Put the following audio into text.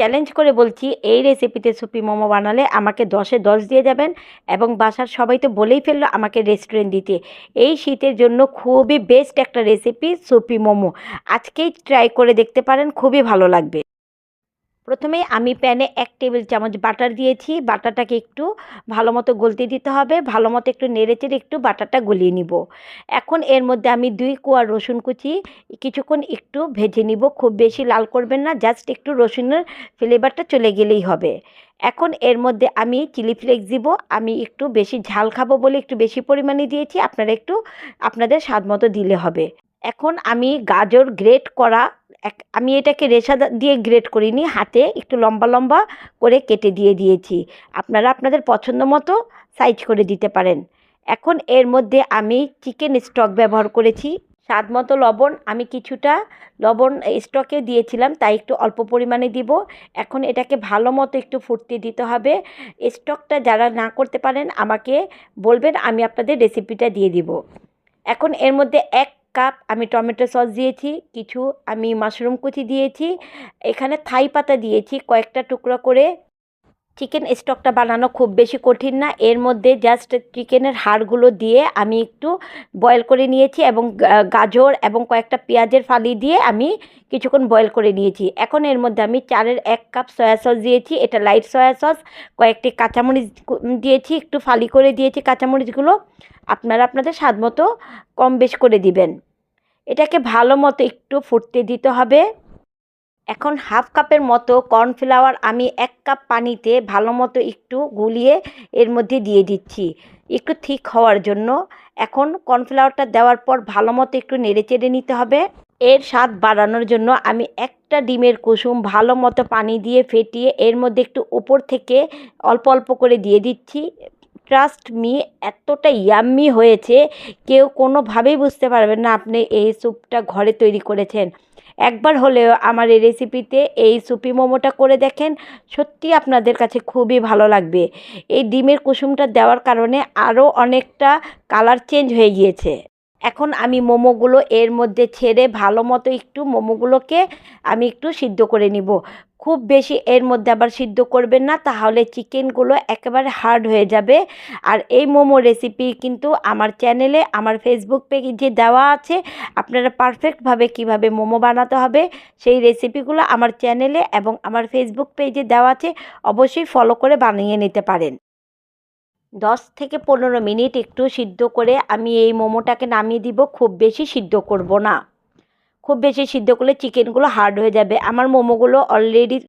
Challenge করে বলছি, এই রেসিপিতে সুপি মোমো বানালে আমাকে দশে দশ দিয়ে যাবেন এবং বাসার সবাই তো বলেই ফেলল আমাকে রেস্টুরেন্ট দিতে। এই শীতের জন্য খুবই বেস্ট একটা রেসিপি সুপি মোমো। আজকেই ট্রাই করে দেখতে পারেন, খুবই ভালো লাগবে। প্রথমেই আমি প্যানে এক টেবিল চামচ বাটার দিয়েছি। বাটারটাকে একটু ভালো মতো গলতে দিতে হবে। ভালো মতো একটু নেড়েচেড়ে একটু বাটারটা গলিয়ে নিব। এখন এর মধ্যে আমি দুই কোয়া রসুন কুচি কিছুক্ষণ একটু ভেজে নিব। খুব বেশি লাল করবেন না, জাস্ট একটু রসুনের ফ্লেভারটা চলে গেলেই হবে। এখন এর মধ্যে আমি চিলি ফ্লেক্স দিব। আমি একটু বেশি ঝাল খাব বলে একটু বেশি পরিমাণে দিয়েছি। আপনারা একটু আপনাদের স্বাদ মতো দিলে হবে। এখন আমি গাজর গ্রেট করা এক, আমি এটাকে রেশা দিয়ে গ্রেট করিনি, হাতে একটু লম্বা লম্বা করে কেটে দিয়ে দিয়েছি। আপনারা আপনাদের পছন্দ মতো সাইজ করে দিতে পারেন। এখন এর মধ্যে আমি চিকেন স্টক ব্যবহার করেছি। স্বাদ মতো লবণ, আমি কিছুটা লবণ স্টকে দিয়েছিলাম, তাই একটু অল্প পরিমাণে দিব। এখন এটাকে ভালো মতো একটু ফুটতে দিতে হবে। স্টকটা যারা না করতে পারেন, আমাকে বলবেন, আমি আপনাদের রেসিপিটা দিয়ে দিব। এখন এর মধ্যে এক কাপ আমি টমেটো সস দিয়েছি, কিছু আমি মাশরুম কুচি দিয়েছি, এখানে থাই পাতা দিয়েছি, কয়েকটা টুকরো করে। চিকেন স্টকটা বানানো খুব বেশি কঠিন না। এর মধ্যে জাস্ট চিকেনের হাড়গুলো দিয়ে আমি একটু বয়েল করে নিয়েছি এবং গাজর এবং কয়েকটা পেঁয়াজের ফালি দিয়ে আমি কিছুক্ষণ বয়েল করে নিয়েছি। এখন এর মধ্যে আমি চারের এক কাপ সয়া সস দিয়েছি। এটা লাইট সয়া সস কয়েকটি কাঁচামরিচ দিয়েছি, একটু ফালি করে দিয়েছি কাঁচামরিচগুলো। আপনারা আপনাদের স্বাদ মতো কম বেশ করে দিবেন। এটাকে ভালো মতো একটু ফুটতে দিতে হবে। এখন হাফ কাপের মতো কর্নফ্লাওয়ার আমি এক কাপ পানিতে ভালো মতো একটু গুলিয়ে এর মধ্যে দিয়ে দিচ্ছি। একটু ঠিক হওয়ার জন্য। এখন কর্নফ্লাওয়ারটা দেওয়ার পর ভালো মতো একটু নেড়ে চেড়ে নিতে হবে। এর স্বাদ বাড়ানোর জন্য আমি একটা ডিমের কুসুম ভালো মতো পানি দিয়ে ফেটিয়ে এর মধ্যে একটু উপর থেকে অল্প অল্প করে দিয়ে দিচ্ছি। ট্রাস্ট মি এতটা ইয়াম্মি হয়েছে। কেউ কোনোভাবেই বুঝতে পারবেন না আপনি এই স্যুপটা ঘরে তৈরি করেছেন। একবার হলেও আমার এই রেসিপিতে এই সুপি মোমোটা করে দেখেন, সত্যি আপনাদের কাছে খুবই ভালো লাগবে। এই ডিমের কুসুমটা দেওয়ার কারণে আরও অনেকটা কালার চেঞ্জ হয়ে গিয়েছে। এখন আমি মোমোগুলো এর মধ্যে ছেড়ে ভালো মতো একটু মোমোগুলোকে আমি একটু সিদ্ধ করে নিব। খুব বেশি এর মধ্যে আবার সিদ্ধ করবেন না, তাহলে চিকেনগুলো একেবারে হার্ড হয়ে যাবে। আর এই মোমো রেসিপি কিন্তু আমার চ্যানেলে, আমার ফেসবুক পেজে দেওয়া আছে। আপনারা পারফেক্টভাবে কীভাবে মোমো বানাতে হবে, সেই রেসিপিগুলো আমার চ্যানেলে এবং আমার ফেসবুক পেজে দেওয়া আছে। অবশ্যই ফলো করে বানিয়ে নিতে পারেন। দশ থেকে পনেরো মিনিট একটু সিদ্ধ করে আমি এই মোমোটাকে নামিয়ে দিব, খুব বেশি সিদ্ধ করব না। খুব বেশি সিদ্ধ করলে চিকেনগুলো হার্ড হয়ে যাবে। আমার মোমোগুলো অলরেডি